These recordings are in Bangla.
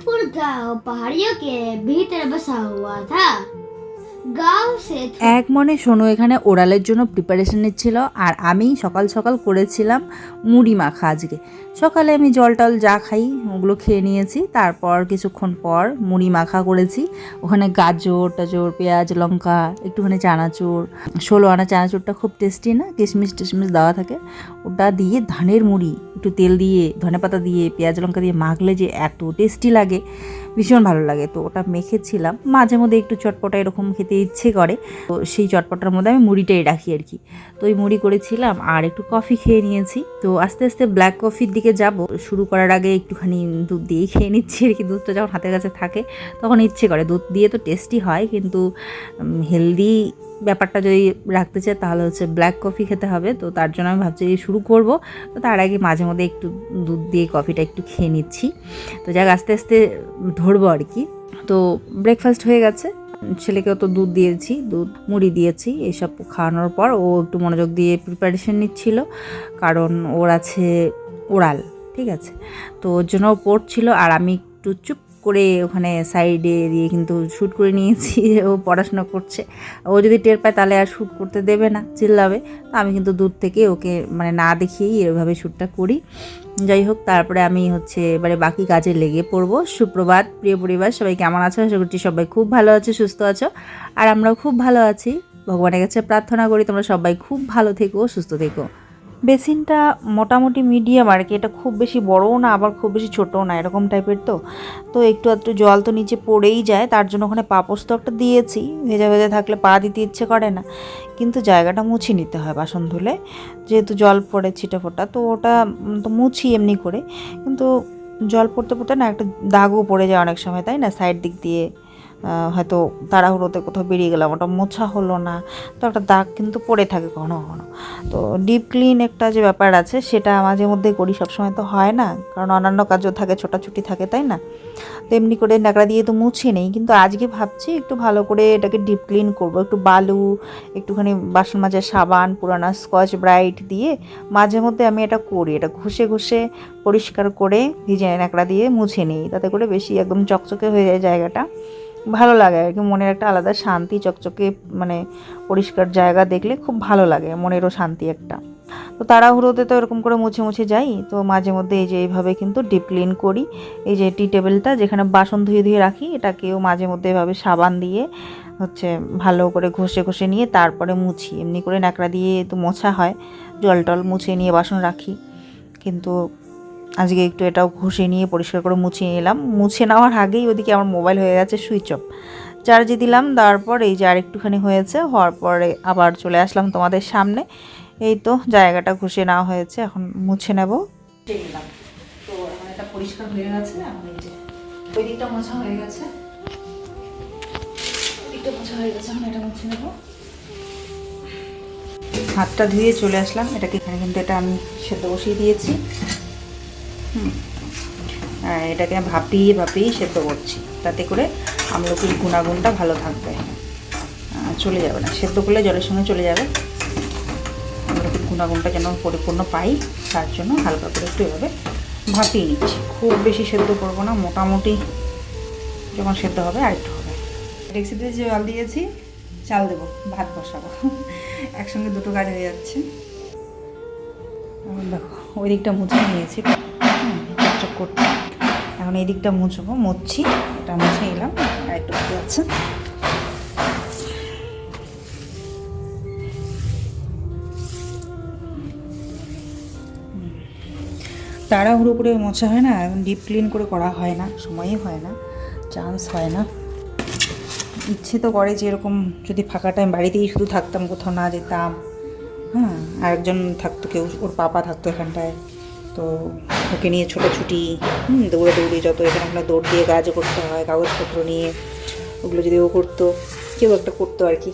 गांव पहाड़ियों के भीतर बसा हुआ था गांव से এক মনে সোনু এখানে ওরালের জন্য প্রিপারেশন নিচ্ছিল আর আমি সকাল সকাল করেছিলাম মুড়ি মাখা আজকে সকালে আমি জল টল যা খাই ওগুলো খেয়ে নিয়েছি। তারপর কিছুক্ষণ পর মুড়ি মাখা করেছি। ওখানে গাজর, টাজর, পেঁয়াজ, লঙ্কা, একটুখানি চানাচুর। ষোলো আনা চানাচুরটা খুব টেস্টি না? কিশমিশ টিশমিশ দেওয়া থাকে। ওটা দিয়ে ধানের মুড়ি, একটু তেল দিয়ে ধনেপাতা দিয়ে, পেঁয়াজ, লঙ্কা দিয়ে মাখলে যে এত টেস্টি লাগে, ভীষণ ভালো লাগে। তো ওটা মেখেছিলাম। মাঝে মধ্যে একটু চটপটা এরকম খেতে ইচ্ছে করে। তো সেই চটপটার মধ্যে আমি মুড়িটাই রাখি আর কি। তো ওই মুড়ি করেছিলাম আর একটু কফি খেয়ে নিয়েছি। তো আস্তে আস্তে ব্ল্যাক কফির যাব। শুরু করার আগে একটুখানি দুধ দিয়েই খেয়ে নিচ্ছি আর কি। দুধটা যখন হাতের কাছে থাকে তখন ইচ্ছে করে। দুধ দিয়ে তো টেস্টি হয় কিন্তু হেলদি ব্যাপারটা যদি রাখতে চাই তাহলে হচ্ছে ব্ল্যাক কফি খেতে হবে। তো তার জন্য আমি ভাবছি শুরু করব। তো তার আগে মাঝে মধ্যে একটু দুধ দিয়ে কফিটা একটু খেয়ে নিচ্ছি। তো যাক, আস্তে আস্তে ধরবো আর কি। তো ব্রেকফাস্ট হয়ে গেছে। ছেলেকেও তো দুধ দিয়েছি, দুধ মুড়ি দিয়েছি। এইসব খাওয়ানোর পর ও একটু মনোযোগ দিয়ে প্রিপারেশন নিচ্ছিল। কারণ ওর আছে ওরাল ঠিক আছে? তো ওর জন্য পড়ছিল আর আমি একটু চুপ করে ওখানে সাইডে দিয়ে কিন্তু শ্যুট করে নিয়েছি ও পড়াশোনা করছে। ও যদি টের পায় তাহলে আর শ্যুট করতে দেবে না, চিল্লাবে। তো আমি কিন্তু দূর থেকে ওকে মানে না দেখিয়েই এভাবে শ্যুটটা করি। যাই হোক, তারপরে আমি হচ্ছে এবারে বাকি কাজে লেগে পড়ব। সুপ্রভাত, প্রিয় পরিবার, সবাই কেমন আছো? আশা করছি সবাই খুব ভালো আছো, সুস্থ আছো। আর আমরাও খুব ভালো আছি। ভগবানের কাছে প্রার্থনা করি তোমরা সবাই খুব ভালো থেকো, সুস্থ থেকো। বেসিনটা মোটামুটি মিডিয়াম আর কি, এটা খুব বেশি বড়ও না, আবার খুব বেশি ছোটও না, এরকম টাইপের তো। তো একটু একটু জল তো নিচে পড়েই যায়, তার জন্য ওখানে পাপোস তো একটা দিয়েছি, ভেজা ভেজা থাকলে পা দিতে ইচ্ছে করে না। কিন্তু জায়গাটা মুছে নিতে হয় বাসন ধুলে, যেহেতু জল পড়ে ছিটে ফোটা, তো ওটা তো মুছি এমনি করে। কিন্তু জল পড়তে পড়তে না একটা দাগও পড়ে যায় অনেক সময়, তাই না? সাইড দিক দিয়ে হয়তো তাড়াহুড়োতে কোথাও বেরিয়ে গেলাম, ওটা মোছা হলো না। তো একটা দাগ কিন্তু পড়ে থাকে কখনো কখনো। তো ডিপ ক্লিন একটা যে ব্যাপার আছে, সেটা মাঝে মধ্যে করি, সবসময় তো হয় না, কারণ অন্যান্য কাজও থাকে, ছোটাছুটি থাকে, তাই না? তো এমনি করে ন্যাকড়া দিয়ে তো মুছে নেই, কিন্তু আজকে ভাবছি একটু ভালো করে এটাকে ডিপ ক্লিন করব, একটু বালু, একটুখানি বাসন মাজার সাবান, পুরানা স্কচ ব্রাইট দিয়ে মাঝে মধ্যে আমি এটা করি, এটা ঘষে ঘষে পরিষ্কার করে ভিজে ন্যাকড়া দিয়ে মুছে নিই, তাতে করে বেশি একদম চকচকে হয়ে যায় জায়গাটা। ভালো লাগে আর কি। মনের একটা আলাদা শান্তি, চকচকে মানে পরিষ্কার জায়গা দেখলে খুব ভালো লাগে, মনেরও শান্তি একটা। তো তাড়াহুড়োতে তো এরকম করে মুছে মুছে যাই। তো মাঝে মধ্যে এই যে এইভাবে কিন্তু ডিপ ক্লিন করি। এই যে টি টেবিলটা যেখানে বাসন ধুয়ে ধুয়ে রাখি, এটাকেও মাঝে মধ্যে এভাবে সাবান দিয়ে হচ্ছে ভালো করে ঘষে ঘষে নিয়ে তারপরে মুছি। এমনি করে ন্যাকড়া দিয়ে তো মোছা হয়। জল টল মুছে নিয়ে বাসন রাখি। কিন্তু আজকে একটু এটাও ঘষে নিয়ে পরিষ্কার করে মুছিয়ে নিলাম। মুছে নেওয়ার আগেই ওদিকে আমার মোবাইল হয়ে গেছে সুইচ অফ চার্জে দিলাম তারপর এই যে আর একটুখানি হয়েছে হওয়ার পরে আবার চলে আসলাম তোমাদের সামনে। এই তো জায়গাটা ঘষে নেওয়া হয়েছে এখন মুছে নেব। তো এখন এটা পরিষ্কার হয়ে গেছে এখন এই যে ওই দিকটা মোছা হয়ে গেছে। দিকটা মোছা হয়ে গেছে এখন এটা মুছে নেব। হাতটা ধুয়ে চলে আসলাম এটাকে এখানে কিন্তু এটা আমি সেদ্ধ বসিয়ে দিয়েছি। আর এটাকে ভাপিয়ে ভাপিয়ে সেদ্ধ করছি। তাতে করে আমলকির গুণাগুণটা ভালো থাকবে। চলে যাবে না। সেদ্ধ করলে জলের সঙ্গে চলে যাবে। আমলকির গুণাগুণটা যেন পরিপূর্ণ পাই, তার জন্য হালকা করে একটু এভাবে ভাপিয়ে নিচ্ছি। খুব বেশি সেদ্ধ করব না, মোটামুটি যখন সেদ্ধ হবে আর একটু হবে। ডেক্সিতে জল দিয়েছি, চাল দেবো, ভাত বসাবো। একসঙ্গে দুটো কাজ হয়ে যাচ্ছে। দেখো, ওই দিকটা মুছে নিয়েছি। করতে এখন এই দিকটা মুছবো, মুছছি, এটা মুছে এলাম একটু আছে। তাড়াহুড়ো করে মোছা হয় না, এখন ডিপ ক্লিন করে করা হয় না, সময়ই হয় না চান্স হয় না ইচ্ছে তো করে যে এরকম যদি ফাঁকা টাইম বাড়িতেই শুধু থাকতাম, কোথাও না যেতাম হ্যাঁ আরেকজন থাকতো কেউ, ওর পাপা থাকতো এখানটায়, তো ওকে নিয়ে ছোটাছুটি, হুম, দৌড়ে দৌড়ে যত এখানে ওখানে দৌড় দিয়ে কাজ করতে হয়, কাগজপত্র নিয়ে, ওগুলো যদি ও করতো, কেউ একটা করতো আর কি।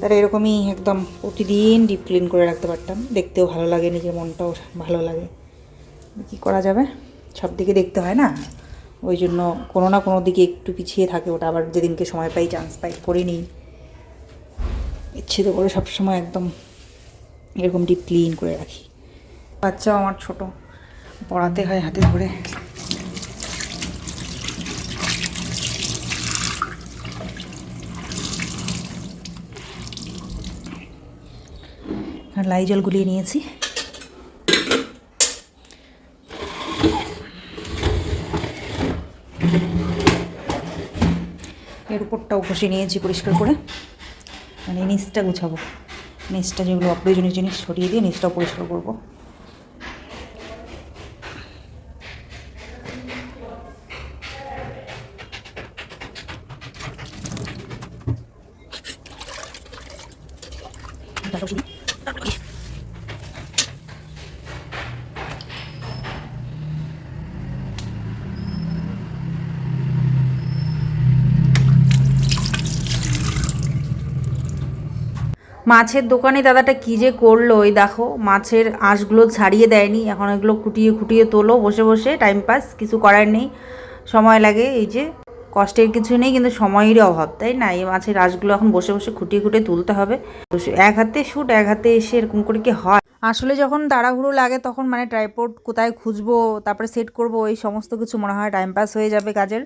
তারা এরকমই একদম প্রতিদিন ডিপ ক্লিন করে রাখতে পারতাম। দেখতেও ভালো লাগে, নিজের মনটাও ভালো লাগে। কী করা যাবে? সব দিকে দেখতে হয় না? ওই জন্য কোনো না কোনো দিকে একটু পিছিয়ে থাকে ওটা। আবার যেদিনকে সময় পাই চান্স পাই, করে নিই। ইচ্ছে তো করে সবসময় একদম এরকম ডিপ ক্লিন করে রাখি। বাচ্চাও আমার ছোট। পড়াতে হয় হাতে ধরে। লাই জল গুলিয়ে নিয়েছি। এর উপরটাও ঘষে নিয়েছি পরিষ্কার করে। মানে নিচটা গুছাবো। নিচটা যেগুলো অপ্রয়োজনীয় জিনিস সরিয়ে দিয়ে নিচটাও পরিষ্কার করব। মাছের দোকানে দাদাটা কী যে করল ওই দেখো, মাছের আঁশগুলো ছাড়িয়ে দেয়নি, এখন এগুলো খুঁটিয়ে খুঁটিয়ে তোলো, বসে বসে টাইম পাস কিছু করার নেই, সময় লাগে, এই যে কষ্টের কিছু নেই কিন্তু সময়েরই অভাব তাই না? এই মাছের আঁশগুলো এখন বসে বসে খুঁটিয়ে খুঁটিয়ে তুলতে হবে। এক হাতে শ্যুট এক হাতে এসে এরকম করে কি হয়? আসলে যখন তাড়াহুড়ো লাগে তখন মানে ট্রাইপোর্ট কোথায় খুঁজবো তারপরে সেট করব এই সমস্ত কিছু মনে হয় টাইম পাস হয়ে যাবে কাজের।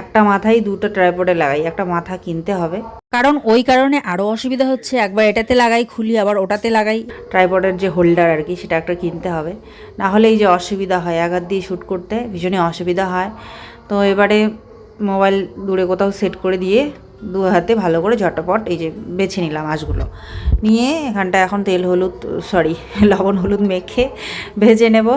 একটা মাথায় দুটো ট্রাইপোর্ডে লাগাই একটা মাথা কিনতে হবে। কারণ ওই কারণে আরও অসুবিধা হচ্ছে একবার এটাতে লাগাই খুলি আবার ওটাতে লাগাই। ট্রাইপডের যে হোল্ডার আর কি সেটা একটা কিনতে হবে। না হলে এই যে অসুবিধা হয় এক হাত দিয়ে শ্যুট করতে ভীষণই অসুবিধা হয়। তো এবারে মোবাইল দূরে কোথাও সেট করে দিয়ে দু হাতে ভালো করে ঝটপট এই যে বেছে নিলাম আঁশগুলো। নিয়ে এখানটা এখন তেল, হলুদ সরি লবণ, হলুদ মেখে ভেজে নেব।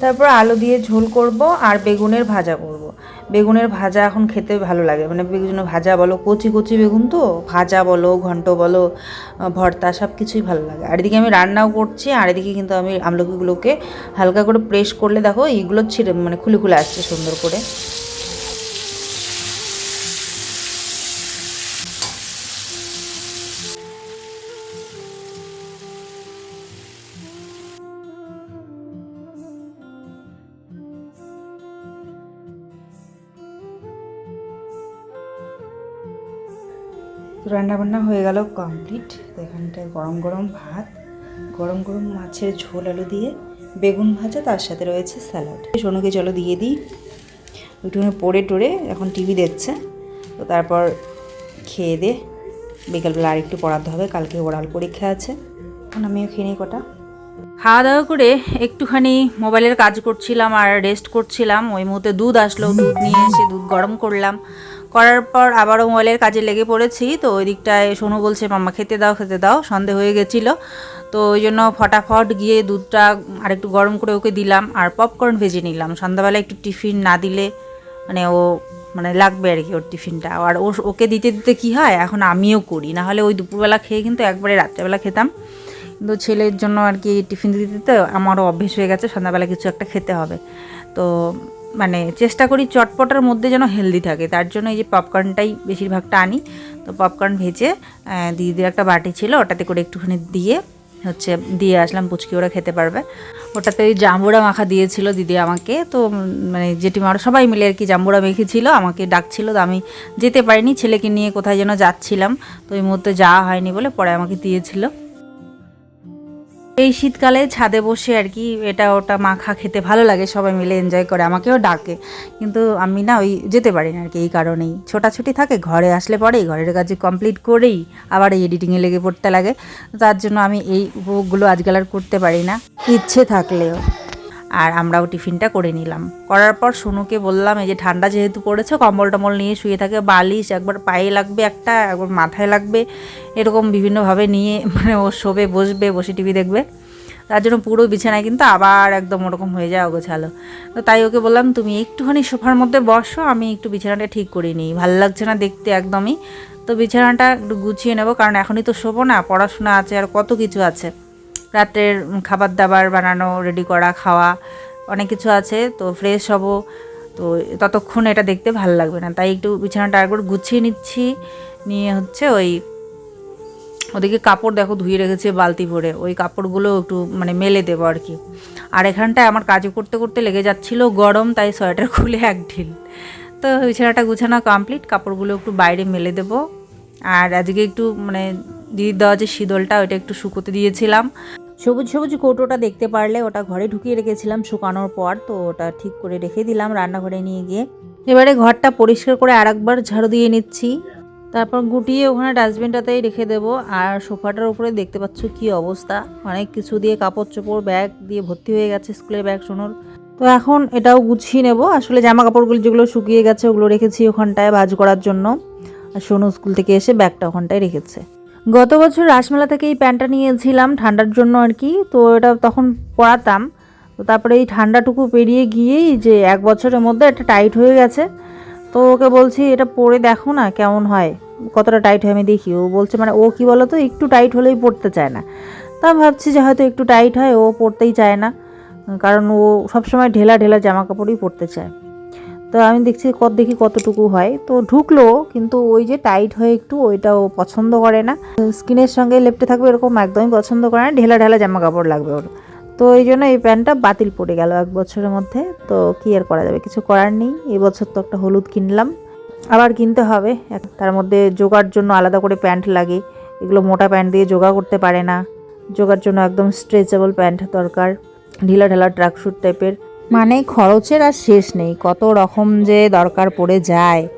তারপর আলু দিয়ে ঝোল করব আর বেগুনের ভাজা করব। বেগুনের ভাজা এখন খেতে ভালো লাগে। মানে বেগুনের ভাজা বলো, কচি কচি বেগুন তো? ভাজা বলো, ঘন্ট বলো ভর্তা সব কিছুই ভালো লাগে। আর এদিকে আমি রান্নাও করছি, আর এদিকে কিন্তু আমি আমলকিগুলোকে হালকা করে প্রেস করলে দেখো এইগুলো ছিঁড়ে মানে খুলে খুলে আসছে সুন্দর করে। রান্নাবান্না হয়ে গেল কমপ্লিট। এখানটায় গরম গরম ভাত, গরম গরম মাছের ঝোল আলু দিয়ে, বেগুন ভাজা, তার সাথে রয়েছে স্যালাড। সোনুকে চলো দিয়ে দিই। একটুখানি পড়ে টড়ে এখন টিভি দেখছে। তো তারপর খেয়ে দে। বিকালবেলা আর একটু পড়াতে হবে, কালকে ওরাল পরীক্ষা আছে। এখন আমিও খেয়ে নিই কটা। খাওয়া দাওয়া করে একটুখানি মোবাইলের কাজ করছিলাম আর রেস্ট করছিলাম। ওই মুহূর্তে দুধ আসলো, দুধ নিয়ে এসে দুধ গরম করলাম। করার পর আবারও মোবাইলের কাজে লেগে পড়েছি। তো ওই দিকটায় সোনু বলছে, মাম্মা, খেতে দাও খেতে দাও। সন্ধে হয়ে গেছিল। তো ওই জন্য ফটাফট গিয়ে দুধটা আরেকটু গরম করে ওকে দিলাম আর পপকর্ন ভেজে নিলাম। সন্ধ্যাবেলা একটু টিফিন না দিলে মানে ও মানে লাগবে আর কি ওর টিফিনটা। আর ও, ওকে দিতে দিতে কি হয়? এখন আমিও করি। না হলে ওই দুপুরবেলা খেয়ে কিন্তু একবারে রাত্রেবেলা খেতাম। কিন্তু ছেলের জন্য আর কি টিফিন দিতে দিতে আমারও অভ্যেস হয়ে গেছে, সন্ধ্যাবেলা কিছু একটা খেতে হবে। তো মানে চেষ্টা করি চটপটার মধ্যে যেন হেলদি থাকে। তার জন্য এই যে পপকর্নটাই বেশিরভাগটা আনি। তো পপকর্ন ভেজে আহ, দিদির একটা বাটি ছিল ওটাতে করে একটুখানি দিয়ে হচ্ছে দিয়ে আসলাম পুচকি ওরা খেতে পারবে। ওটাতে ওই জাম্বুরা মাখা দিয়েছিল দিদি আমাকে। তো মানে জেঠিমা ওরা সবাই মিলে আর কি জাম্বুরা মেখেছিল আমাকে ডাকছিল। তো আমি যেতে পারিনি ছেলেকে নিয়ে কোথায় যেন যাচ্ছিলাম। তো ওই মুহূর্তে যাওয়া হয়নি বলে পরে আমাকে দিয়েছিল। এই শীতকালে ছাদে বসে আর কি এটা ওটা মাখা খেতে ভালো লাগে, সবাই মিলে এনজয় করে, আমাকেও ডাকে। কিন্তু আমি না ওই যেতে পারি না আর কি, এই কারণেই। ছোটাছুটি থাকে, ঘরে আসলে পরেই, ঘরের কাজ কমপ্লিট করেই আবার এই এডিটিংয়ে লেগে পড়তে লাগে। তার জন্য আমি এই উপভোগগুলো আজকাল আর করতে পারি না। ইচ্ছে থাকলেও। আর আমরাও টিফিনটা করে নিলাম। করার পর সোনুকে বললাম, এই যে ঠান্ডা যেহেতু পড়েছে, কম্বল টম্বল নিয়ে শুয়ে থাকে, বালিশ, একবার পায়ে লাগবে একটা, একবার মাথায় লাগবে, এরকম বিভিন্নভাবে নিয়ে মানে ও শোবে, বসবে, বসে টিভি দেখবে। তার জন্য পুরো বিছানায় কিন্তু আবার একদম ওরকম হয়ে যায় অগোছালো। তো তাই ওকে বললাম, তুমি একটুখানি সোফার মধ্যে বসো, আমি একটু বিছানাটা ঠিক করে নিই। ভালো লাগছে না দেখতে একদমই। তো বিছানাটা একটু গুছিয়ে নেব, কারণ এখনই তো শোবো না, পড়াশোনা আছে আর কত কিছু আছে। রাতের খাবার দাবার বানানো রেডি করা, খাওয়া, অনেক কিছু আছে। তো ফ্রেশ হব। তো ততক্ষণ এটা দেখতে ভালো লাগবে না। তাই একটু বিছানাটা একবার গুছিয়ে নিচ্ছি। নিয়ে হচ্ছে ওই, ওদিকে কাপড় দেখো ধুয়ে রেখেছে বালতি ভরে। ওই কাপড়গুলো একটু মানে মেলে দেবো আর কি। আর এখানটায় আমার কাজ করতে করতে লেগে যাচ্ছিল গরম, তাই সোয়েটার খুলে এক ঢিল তো বিছানাটা গুছানো কমপ্লিট কাপড়গুলো একটু বাইরে মেলে দেবো। আর আজকে একটু মানে দিদির দেওয়া যে শীতলটা, ওইটা একটু শুকোতে দিয়েছিলাম। সবুজ সবুজ কৌটোটা দেখতে পারলে ওটা ঘরে ঢুকিয়ে রেখেছিলাম শুকানোর পর, তো ওটা ঠিক করে রেখে দিলাম রান্নাঘরে নিয়ে গিয়ে। এবারে ঘরটা পরিষ্কার করে আরেকবার ঝাড়ু দিয়ে নিচ্ছি। তারপর গুটিয়ে ওখানে ডাস্টবিনটাতেই রেখে দেবো। আর সোফাটার উপরে দেখতে পাচ্ছ কি অবস্থা। অনেক কিছু দিয়ে কাপড় চোপড়, ব্যাগ দিয়ে ভর্তি হয়ে গেছে স্কুলের ব্যাগ সোনোর তো এখন এটাও গুছিয়ে নেব। আসলে জামা কাপড়গুলো যেগুলো শুকিয়ে গেছে ওগুলো রেখেছি ওখানটায় ভাজ করার জন্য। আর সোনু স্কুল থেকে এসে ব্যাগটা ওখানটায় রেখেছে। গত বছর রাসমেলা থেকে এই প্যান্টটা নিয়েছিলাম ঠান্ডার জন্য আর কি, তো এটা তখন পরাতাম। তো তারপরে এই ঠান্ডাটুকু পেরিয়ে গিয়েই যে এক বছরের মধ্যে এটা টাইট হয়ে গেছে। তো ওকে বলছি, এটা পরে দেখো না কেমন হয়। কতটা টাইট হয় আমি দেখি। ও বলছে মানে ও কি বলো তো একটু টাইট হলেই পড়তে চায় না। তা ভাবছি যে হয়তো একটু টাইট হয়, ও পড়তেই চায় না। কারণ ও সবসময় ঢেলা ঢেলা জামা কাপড়ই পরতে চায়। তো আমি দেখছি কত দেখি কতটুকু হয়। তো ঢুকলো, কিন্তু ওই যে টাইট হয়ে একটু ওইটাও পছন্দ করে না। স্কিনের সঙ্গে লেপটে থাকবে এরকম একদমই পছন্দ করে না, ঢেলা ঢেলা জামা কাপড় লাগবে ওর। তো এই জন্য এই প্যান্টটা বাতিল পড়ে গেল এক বছরের মধ্যে। তো কি আর করা যাবে, কিছু করার নেই। এবছর তো একটা হলুদ কিনলাম। আবার কিনতে হবে। তার মধ্যে যোগার জন্য আলাদা করে প্যান্ট লাগে। এগুলো মোটা প্যান্ট দিয়ে যোগা করতে পারে না। যোগার জন্য একদম স্ট্রেচেবল প্যান্ট দরকার। ঢিলা ঢালা ট্রাকস্যুট টাইপের মানে খরচের আর শেষ নেই, কত রকম যে দরকার পড়ে যায়।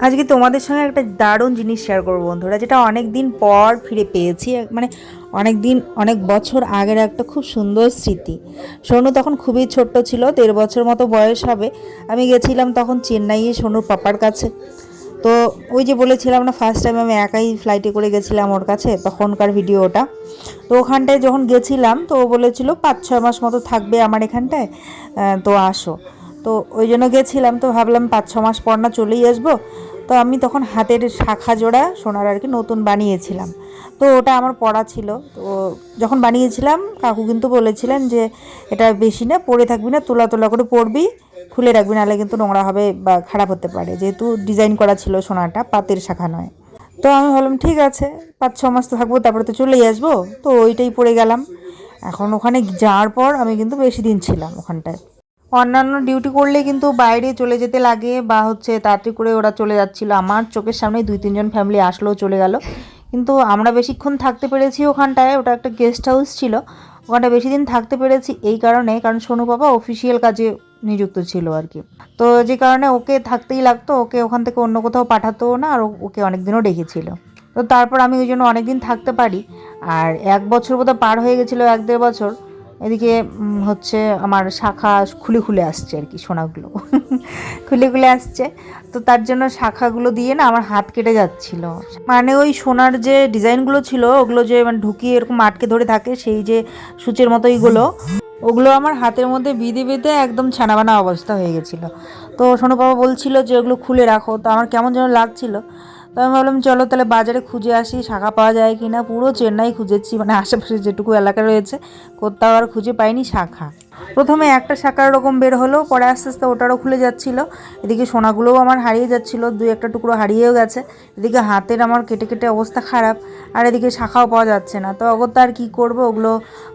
আজকে তোমাদের সঙ্গে একটা দারুণ জিনিস শেয়ার করব বন্ধুরা, যেটা অনেক দিন পর ফিরে পেয়েছি মানে অনেক দিন অনেক বছর আগের একটা খুব সুন্দর স্মৃতি। সোনু তখন খুবই ছোট্ট ছিল, দেড় বছর মতো বয়স হবে। আমি গেছিলাম তখন চেন্নাইয়ে সোনুর পাপার কাছে। তো ওই যে বলেছিলাম না ফার্স্ট টাইম আমি একাই ফ্লাইটে করে গেছিলাম ওর কাছে, তখনকার ভিডিও ওটা। তো ওখানটায় যখন গেছিলাম, তো ও বলেছিল পাঁচ, ছয় মাস মতো থাকবে আমার এখানটায় তো আসো। তো ওই জন্য গেছিলাম, তো ভাবলাম পাঁচ ছ মাস পর না চলেই আসব। তো আমি তখন হাতের শাখা জোড়া সোনার আর কি নতুন বানিয়েছিলাম। তো ওটা আমার পড়া ছিল। তো যখন বানিয়েছিলাম, কাকু কিন্তু বলেছিলেন যে, এটা বেশি না, পরে থাকবি না, তোলা তোলা করে পরবি। খুলে রাখবি, নাহলে কিন্তু নোংরা হবে বা খারাপ হতে পারে। যেহেতু ডিজাইন করা ছিল সোনাটা, পাতের শাখা নয়। তো আমি ভাবলাম, ঠিক আছে, পাঁচ, ছ মাস তো থাকব, তারপরে তো চলেই আসব। তো ওইটাই পড়ে গেলাম। এখন ওখানে যাওয়ার পর আমি কিন্তু বেশি দিন ছিলাম ওখানটায়। অন্যান্য ডিউটি করলে কিন্তু বাইরে চলে যেতে লাগে, বা হচ্ছে তাড়াতাড়ি করে ওরা চলে যাচ্ছিল। আমার চোখের সামনে দুই, তিনজন ফ্যামিলি আসলো, চলে গেল। কিন্তু আমরা বেশিক্ষণ থাকতে পেরেছি ওখানটায়, ওটা একটা গেস্ট হাউস ছিল। ওখানটা বেশি দিন থাকতে পেরেছি এই কারণে, কারণ সোনু বাবা অফিসিয়াল কাজে নিযুক্ত ছিল আর কি। তো যে কারণে ওকে থাকতেই লাগতো, ওকে ওখান থেকে অন্য কোথাও পাঠাতো না, আর ওকে অনেক দিনও ডেকেছিল। তো তারপর আমি ওই জন্য অনেক দিন থাকতে পারি, আর এক বছর বোধহয় পার হয়ে গেছিল, এক দেড় বছর। এদিকে হচ্ছে আমার শাখা খুলে খুলে আসছে আর কি, সোনাগুলো। খুলে খুলে আসছে। তো তার জন্য শাখাগুলো দিয়ে না আমার হাত কেটে যাচ্ছিল। মানে ওই সোনার যে ডিজাইনগুলো ছিল, ওগুলো যে মানে ঢুকিয়ে এরকম আটকে ধরে থাকে, সেই যে সূচের মতো মতোইগুলো ওগুলো আমার হাতের মধ্যে বিঁধে বেঁধে একদম ছানাবানা অবস্থা হয়ে গেছিল। তো সোনু বাবা বলছিল যে, ওগুলো খুলে রাখো। তো আমার কেমন যেন লাগছিল। তো আমি ভাবলাম, চলো তাহলে বাজারে খুঁজে আসি, শাখা পাওয়া যায় কি না পুরো চেন্নাই খুঁজেছি মানে আশেপাশে যেটুকু এলাকা রয়েছে, কোথাও আর খুঁজে পাইনি শাখা। প্রথমে একটা শাখার ওরকম বের হলো, পরে আস্তে আস্তে ওটারও খুলে যাচ্ছিল। এদিকে সোনাগুলোও আমার হারিয়ে যাচ্ছিল দুই একটা টুকরো হারিয়েও গেছে। এদিকে হাতের আমার কেটে কেটে অবস্থা খারাপ, আর এদিকে শাখাও পাওয়া যাচ্ছে না। তো অগত্যা আর কী করব, ওগুলো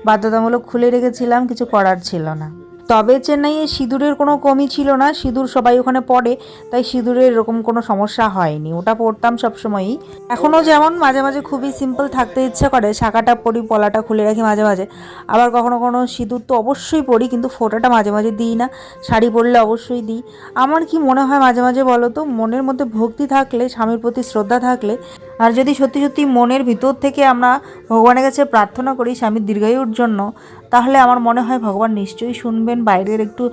বাধ্যতামূলক খুলে রেখেছিলাম, কিছু করার ছিল না। তবে চেন্নাইয়ে সিঁদুরের কোনো কমই ছিল না, সিঁদুর সবাই ওখানে পড়ে, তাই সিঁদুরের এরকম কোনো সমস্যা হয়নি। ওটা পরতাম সবসময়ই। এখনও যেমন মাঝে মাঝে খুবই সিম্পল থাকতে ইচ্ছে করে, শাখাটা পরি, পলাটা খুলে রাখি মাঝে মাঝে। আবার কখনো কখনো সিঁদুর তো অবশ্যই পরি, কিন্তু ফোঁটাটা মাঝে মাঝে দিই না। শাড়ি পরলে অবশ্যই দিই। আমার কি মনে হয় মাঝে মাঝে বলো তো, মনের মধ্যে ভক্তি থাকলে, স্বামীর প্রতি শ্রদ্ধা থাকলে, আর যদি সত্যি সত্যি মনের ভিতর থেকে আমরা ভগবানের কাছে প্রার্থনা করি স্বামীর দীর্ঘায়ুর জন্য তাহলে আমার মনে হয় ভগবান নিশ্চয়ই শুনবেন, বাইরের একটু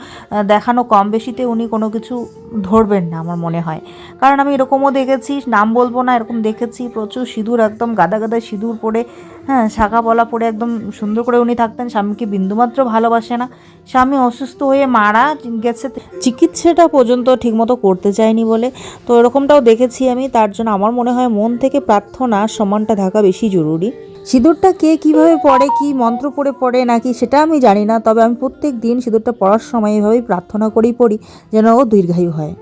দেখানো কম বেশিতে উনি কোনো কিছু ধরবেন না আমার মনে হয়। কারণ আমি এরকমও দেখেছি, নাম বলব না, এরকম দেখেছি, প্রচুর সিঁদুর একদম গাদা গাদা সিঁদুর পরে হ্যাঁ শাখা পলা পরে একদম সুন্দর করে উনি থাকতেন। স্বামীকে বিন্দুমাত্র ভালোবাসে না। স্বামী অসুস্থ হয়ে মারা গেছে। চিকিৎসাটা পর্যন্ত ঠিকমতো করতে চায়নি বলে। তো এরকমটাও দেখেছি আমি। তার জন্য আমার মনে হয় মন থেকে প্রার্থনা সমানটা থাকা বেশি জরুরি। সিঁদুরটা কে কীভাবে পড়ে, কি মন্ত্র পড়ে পড়ে নাকি সেটা আমি জানি না, তবে আমি প্রত্যেক দিন সিঁদুরটা পড়ার সময় এভাবেই প্রার্থনা করেই পড়ি যেন ও দীর্ঘায়ু হয়।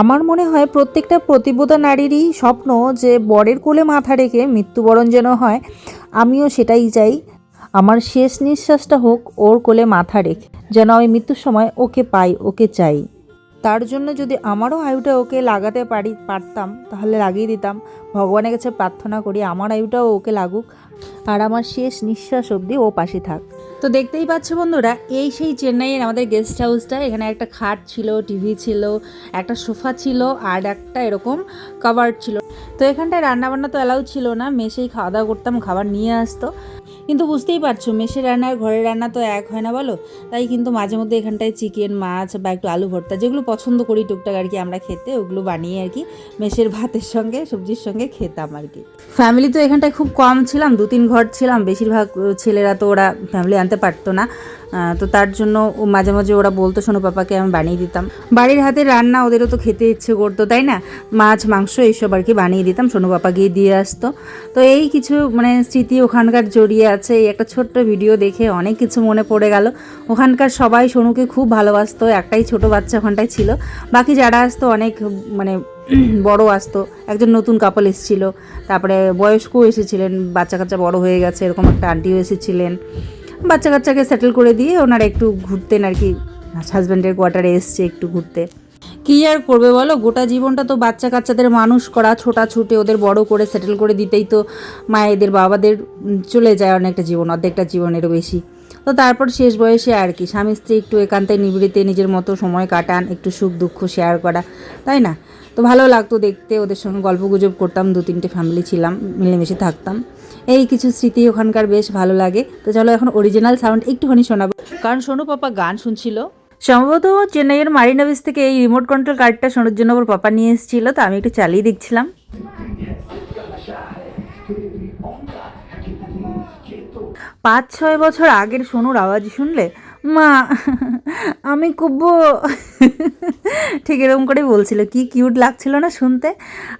আমার মনে হয় প্রত্যেকটা প্রতিবোধা নারীরই স্বপ্ন যে বরের কোলে মাথা রেখে মৃত্যুবরণ যেন হয়, আমিও সেটাই চাই। আমার শেষ নিঃশ্বাসটা হোক ওর কোলে মাথা রেখে, যেন আমি মৃত্যুর সময় ওকে পাই, ওকে চাই। তার জন্য যদি আমারও আয়ুটা ওকে লাগাতে পারি, পারতাম, তাহলে লাগিয়ে দিতাম। ভগবানের কাছে প্রার্থনা করি, আমার আয়ুটাও ওকে লাগুক। আর আমার শেষ নিঃশ্বাস অবধি ও পাশে থাক। তো দেখতেই পাচ্ছ বন্ধুরা, এই সেই চেন্নাইয়ের আমাদের গেস্ট হাউসটা এখানে একটা খাট ছিল টিভি ছিল, একটা সোফা ছিল, আর একটা এরকম কাভার ছিল। তো এখানটায় রান্নাবান্না তো অ্যালাউ ছিল না। মেসেই খাওয়া দাওয়া করতাম, খাবার নিয়ে আসতো। কিন্তু বুঝতেই পারছ, মেসের রান্না আর ঘরের রান্না তো এক হয় না বলো? তাই কিন্তু মাঝে মধ্যে এখানটায় চিকেন, মাছ বা একটু আলু ভর্তা যেগুলো পছন্দ করি টুকটাক আর কি আমরা খেতে, ওগুলো বানিয়ে আর কি মেসের ভাতের সঙ্গে, সবজির সঙ্গে খেতাম আর কি। ফ্যামিলি তো এখানটায় খুব কম ছিলাম দু তিন ঘর ছিলাম, বেশিরভাগ ছেলেরা তো ওরা ফ্যামিলি আনতে পারতো না। তো তার জন্য মাঝে মাঝে ওরা বলতো, শোনো পাপাকে আমি বানিয়ে দিতাম। বাড়ির হাতের রান্না, ওদেরও তো খেতে ইচ্ছে করতো, তাই না? মাছ, মাংস এইসব আর কি বানিয়ে দিতাম সোনু পাপা গিয়ে দিয়ে আসতো। তো এই কিছু মানে স্মৃতি ওখানকার জড়িয়ে আছে, এই একটা ছোট্ট ভিডিও দেখে অনেক কিছু মনে পড়ে গেল। ওখানকার সবাই সোনুকে খুব ভালোবাসতো, একটাই ছোট বাচ্চা ওখানটায় ছিল। বাকি যারা আসতো অনেক মানে বড় আসতো, একজন নতুন কাপল এসেছিল। তারপরে বয়স্কও এসেছিলেন, বাচ্চা কাচ্চা বড় হয়ে গেছে, এরকম একটা আন্টিও এসেছিলেন। বাচ্চা কাচ্চাকে সেটেল করে দিয়ে ওনারা একটু ঘুরতেন আর কি হাজব্যান্ডের কোয়ার্টারে এসছে একটু ঘুরতে। কী আর করবে বলো? গোটা জীবনটা তো বাচ্চা কাচ্চাদের মানুষ করা ছোটাছুটে ওদের বড় করে সেটেল করে দিতেই তো মায়েদের, বাবাদের চলে যায় অনেকটা জীবন, অর্ধেকটা জীবনেরও বেশি। তো তারপর শেষ বয়সে আর কি, স্বামী স্ত্রী একটু একান্তে নিবৃত্তে নিজের মতো সময় কাটান, একটু সুখ দুঃখ শেয়ার করা, তাই না? তো ভালো লাগতো দেখতে, ওদের সঙ্গে গল্প গুজব করতাম, দু তিনটে ফ্যামিলি ছিলাম, মিলেমিশে থাকতাম। এই কিছু স্মৃতি ওখানকার বেশ ভালো লাগে। তো চলো এখন অরিজিনাল সাউন্ড একটুখানি শোনাবো। কারণ সোনু পাপা, গান শুনছিল। সম্ভবত চেন্নাইয়ের মারিনা বিচ থেকে এই রিমোট কন্ট্রোল কারটা সোনুর জন্য ওর পাপা নিয়ে এসেছিল, তো আমি একটু চালিয়ে দেখছিলাম। পাঁচ, ছয় বছর আগের সোনুর আওয়াজ শুনলে, মা, আমি খুব ঠিক এরকম করে বলছিল, কি কিউট লাগছিল না শুনতে?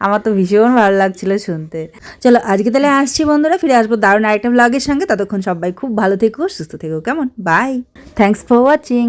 আমার তো ভীষণ ভালো লাগছিল শুনতে। চলো, আজকে তাহলে আসছি বন্ধুরা, ফিরে আসব দারুণ আরেকটা ব্লগের সঙ্গে, ততক্ষণ সবাই খুব ভালো থেকো, সুস্থ থেকো, কেমন? By thanks for watching